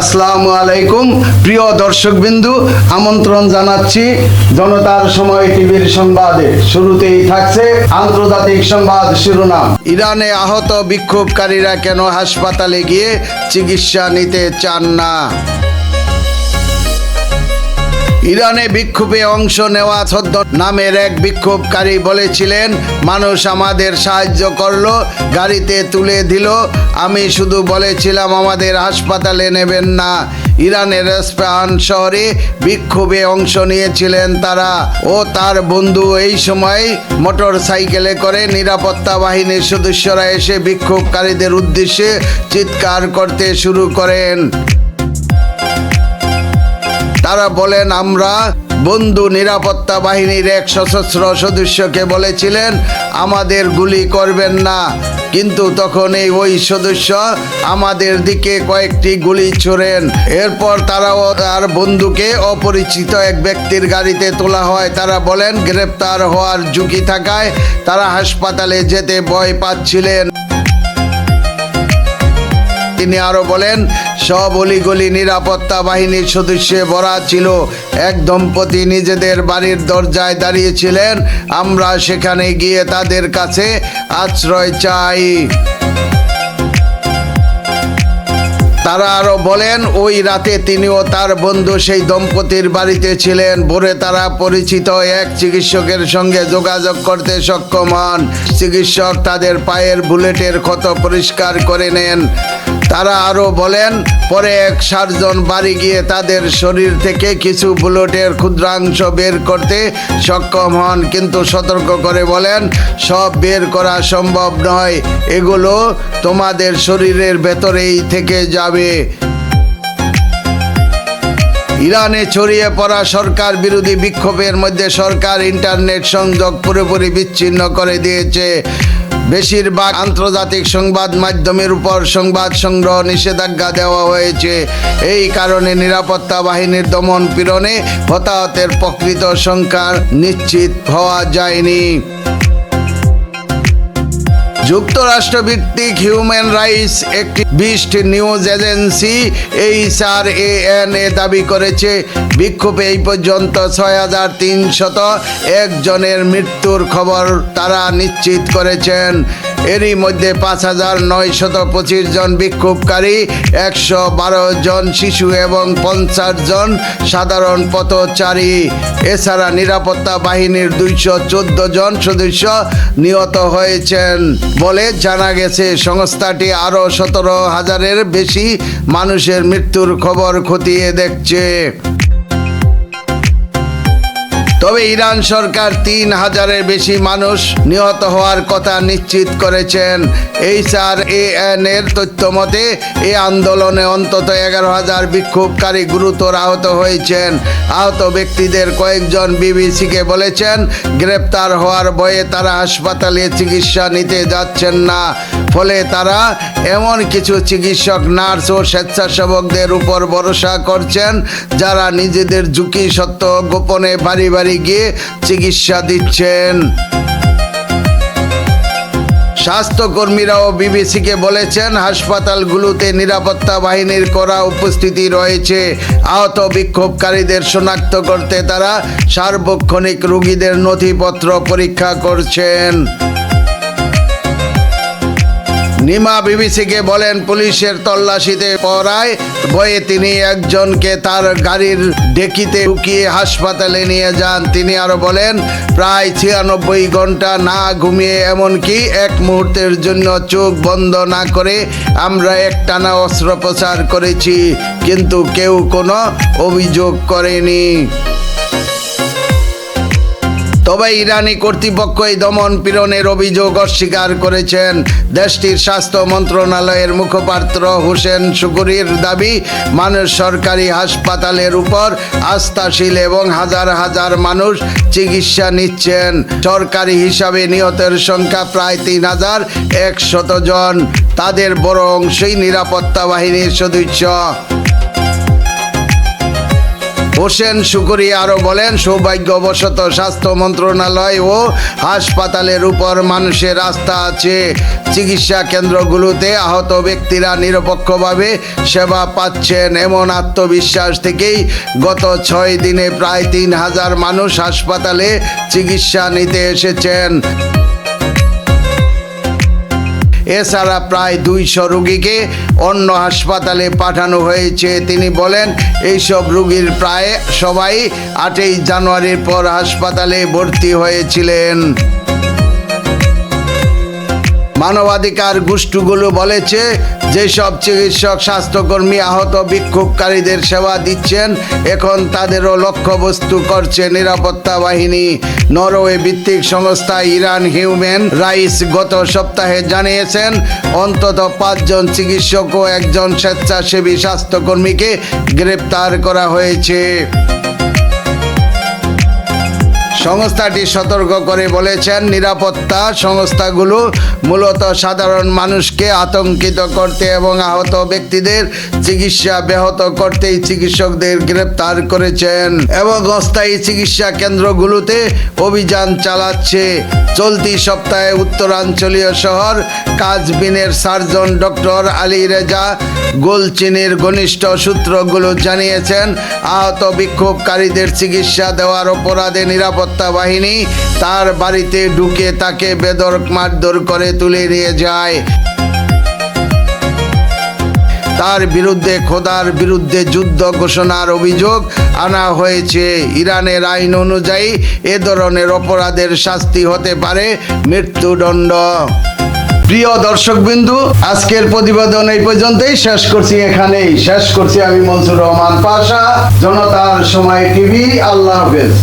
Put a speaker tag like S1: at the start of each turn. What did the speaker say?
S1: আসসালামু আলাইকুম। প্রিয় দর্শকবিন্দু, আমন্ত্রণ জানাচ্ছি জনতার সময় টিভির সংবাদে। শুরুতেই থাকছে আন্তর্জাতিক সংবাদ শিরোনাম। ইরানে আহত বিক্ষোভকারীরা কেন হাসপাতালে গিয়ে চিকিৎসা নিতে চান না? ইরানে বিক্ষোভে অংশ নেওয়া সদ্য নামের এক বিক্ষোভকারী বলেছিলেন, মানুষ আমাদের সাহায্য করল, গাড়িতে তুলে দিল। আমি শুধু বলেছিলাম, আমাদের হাসপাতালে নেবেন না। ইরানের স্পাহান শহরে বিক্ষোভে অংশ নিয়েছিলেন তারা ও তার বন্ধু। এই সময় মোটর সাইকেলে করে নিরাপত্তা বাহিনীর সদস্যরা এসে বিক্ষোভকারীদের উদ্দেশ্যে চিৎকার করতে শুরু করেন। তারা বলেন, আমরা বন্ধু নিরাপত্তা বাহিনীর এক সশস্ত্র সদস্যকে বলেছিলেন, আমাদের গুলি করবেন না। কিন্তু তখন এই ওই সদস্য আমাদের দিকে কয়েকটি গুলি ছোড়েন। এরপর তারাও তার বন্ধুকে অপরিচিত এক ব্যক্তির গাড়িতে তোলা হয়। তারা বলেন, গ্রেপ্তার হওয়ার ঝুঁকি থাকায় তারা হাসপাতালে যেতে ভয় পাচ্ছিলেন। তিনি আরও বলেন, সব অলিগলি নিরাপত্তা বাহিনীর সদস্যে ভরা ছিল। এক দম্পতি নিজেদের বাড়ির দরজায় দাঁড়িয়েছিলেন। আমরা সেখানে গিয়ে তাদের কাছে আশ্রয় চাই। তারা আরও বলেন, ওই রাতে তিনি ও তার বন্ধু সেই দম্পতির বাড়িতে ছিলেন। ভোরে তারা পরিচিত এক চিকিৎসকের সঙ্গে যোগাযোগ করতে সক্ষম হন। চিকিৎসক তাদের পায়ের বুলেটের ক্ষত পরিষ্কার করে নেন। তারা আরও বলেন, পরে এক সার্জন বাড়ি গিয়ে তাদের শরীর থেকে কিছু বুলেটের ক্ষুদ্রাংশ বের করতে সক্ষম হন, কিন্তু সতর্ক করে বলেন, সব বের করা সম্ভব নয়, এগুলো তোমাদের শরীরের ভেতরেই থেকে যাবে। ইরানে ছড়িয়ে পড়া সরকার বিরোধী বিক্ষোভের মধ্যে সরকার ইন্টারনেট সংযোগ পুরোপুরি বিচ্ছিন্ন করে দিয়েছে। বেশিরভাগ আন্তর্জাতিক সংবাদ মাধ্যমের উপর সংবাদ সংগ্রহ নিষেধাজ্ঞা দেওয়া হয়েছে। এই কারণে নিরাপত্তা বাহিনীর দমন পীড়নে হতাহতের প্রকৃত সংখ্যা নিশ্চিত হওয়া যায়নি। যুক্তরাষ্ট্র ভিত্তিক হিউম্যান রাইটস একটি beast news agency HR A N A দাবি করেছে, বিক্ষোভে এই পর্যন্ত ছয় হাজার তিনশত একজনের মৃত্যুর খবর তারা নিশ্চিত করেছেন। এরই মধ্যে পাঁচ হাজার নয়শত পঁচিশ জন বিক্ষোভকারী, একশো বারো জন শিশু এবং পঞ্চাশ জন সাধারণ পথচারী। এছাড়া নিরাপত্তা বাহিনীর দুইশো চোদ্দ জন সদস্য নিহত হয়েছেন বলে জানা গেছে। সংস্থাটি আরও সতেরো হাজারের বেশি মানুষের মৃত্যুর খবর খতিয়ে দেখছে। তবে ইরান সরকার তিন হাজারের বেশি মানুষ নিহত হওয়ার কথা নিশ্চিত করেছেন। এইচ আর এ এন এর তথ্য মতে এই আন্দোলনে অন্তত এগারো হাজার বিক্ষোভকারী গুরুতর আহত হয়েছেন। আহত ব্যক্তিদের কয়েকজন বিবিসিকে বলেছেন, গ্রেপ্তার হওয়ার ভয়ে তারা হাসপাতালে চিকিৎসা নিতে যাচ্ছেন না। ফলে তারা এমন কিছু চিকিৎসক, নার্স ও স্বেচ্ছাসেবকদের উপর ভরসা করছেন, যারা নিজেদের ঝুঁকি সত্ত্বেও গোপনে বাড়ি বাড়ি গিয়ে চিকিৎসা দিচ্ছেন। স্বাস্থ্যকর্মীরাও বিবিসিকে বলেছেন, হাসপাতালগুলোতে নিরাপত্তা বাহিনীর করা উপস্থিতি রয়েছে। আহত বিক্ষোভকারীদের শনাক্ত করতে তারা সার্বক্ষণিক রোগীদের নথিপত্র পরীক্ষা করছেন। নিমা বিবিসিকে বলেন, পুলিশের তল্লাশিতে পড়ায় ভয়ে তিনি একজনকে তার গাড়ির ডেকিতে ঢুকিয়ে হাসপাতালে নিয়ে যান। তিনি আরও বলেন, প্রায় ছিয়ানব্বই ঘণ্টা না ঘুমিয়ে এমনকি এক মুহূর্তের জন্য চোখ বন্ধ না করে আমরা একটানা অস্ত্রোপচার করেছি, কিন্তু কেউ কোনো অভিযোগ করেনি। তবে ইরানি কর্তৃপক্ষ এই দমন পীড়নের অভিযোগ অস্বীকার করেছেন। দেশটির স্বাস্থ্য মন্ত্রণালয়ের মুখপাত্র হোসেন শুকুরির দাবি, মানুষ সরকারি হাসপাতালের উপর আস্থাশীল এবং হাজার হাজার মানুষ চিকিৎসা নিচ্ছেন। সরকারি হিসাবে নিহতের সংখ্যা প্রায় তিন হাজার একশত জন। তাদের বড় অংশই নিরাপত্তা বাহিনীর সদস্য। হোসেন শুকুরি আরও বলেন, সৌভাগ্যবশত স্বাস্থ্য মন্ত্রণালয় ও হাসপাতালের উপর মানুষের আস্থা আছে। চিকিৎসা কেন্দ্রগুলোতে আহত ব্যক্তিরা নিরপেক্ষভাবে সেবা পাচ্ছেন। এমন আত্মবিশ্বাস থেকেই গত ছয় দিনে প্রায় তিন হাজার মানুষ হাসপাতালে চিকিৎসা নিতে এসেছেন। এছাড়া প্রায় দুইশো রুগীকে অন্য হাসপাতালে পাঠানো হয়েছে। তিনি বলেন, এইসব রুগীর প্রায় সবাই আটই জানুয়ারির পর হাসপাতালে ভর্তি হয়েছিলেন। মানবাধিকার গোষ্ঠীগুলো বলেছে, যেসব চিকিৎসক, স্বাস্থ্যকর্মী আহত বিক্ষোভকারীদের সেবা দিচ্ছেন, এখন তাদেরও লক্ষ্যবস্তু করছে নিরাপত্তা বাহিনী। নরওয়ে ভিত্তিক সংস্থা ইরান হিউম্যান রাইটস গত সপ্তাহে জানিয়েছেন, অন্তত পাঁচজন চিকিৎসক ও একজন স্বেচ্ছাসেবী স্বাস্থ্যকর্মীকে গ্রেপ্তার করা হয়েছে। সংস্থাটি সতর্ক করে বলেছেন, নিরাপত্তা সংস্থাগুলো মূলত সাধারণ মানুষকে আতঙ্কিত করতে এবং আহত ব্যক্তিদের চিকিৎসা ব্যাহত করতেই চিকিৎসকদের গ্রেপ্তার করেছেন এবং অস্থায়ী চিকিৎসা কেন্দ্রগুলোতে অভিযান চালাচ্ছে। চলতি সপ্তাহে উত্তরাঞ্চলীয় শহর কাজবিনের সার্জন ডক্টর আলী রেজা গোলচিনির ঘনিষ্ঠ সূত্রগুলো জানিয়েছেন, আহত বিক্ষোভকারীদের চিকিৎসা দেওয়ার অপরাধে নিরাপত্তা বাহিনী তার বাড়িতে ঢুকে তাকে বেদরক মারধর করে তুলে নিয়ে যায়। তার বিরুদ্ধে খোদার বিরুদ্ধে যুদ্ধ ঘোষণার অভিযোগ আনা হয়েছে। ইরানের আইন অনুযায়ী এ ধরনের অপরাধের শাস্তি হতে পারে মৃত্যুদণ্ড। প্রিয় দর্শকবিন্দু, আজকের প্রতিবেদন এই পর্যন্তই। শেষ করছি এখানেই। শেষ করছি আমি মনসুর রহমান পাশা, জনতার সময় টিভি। আল্লাহ হাফেজ।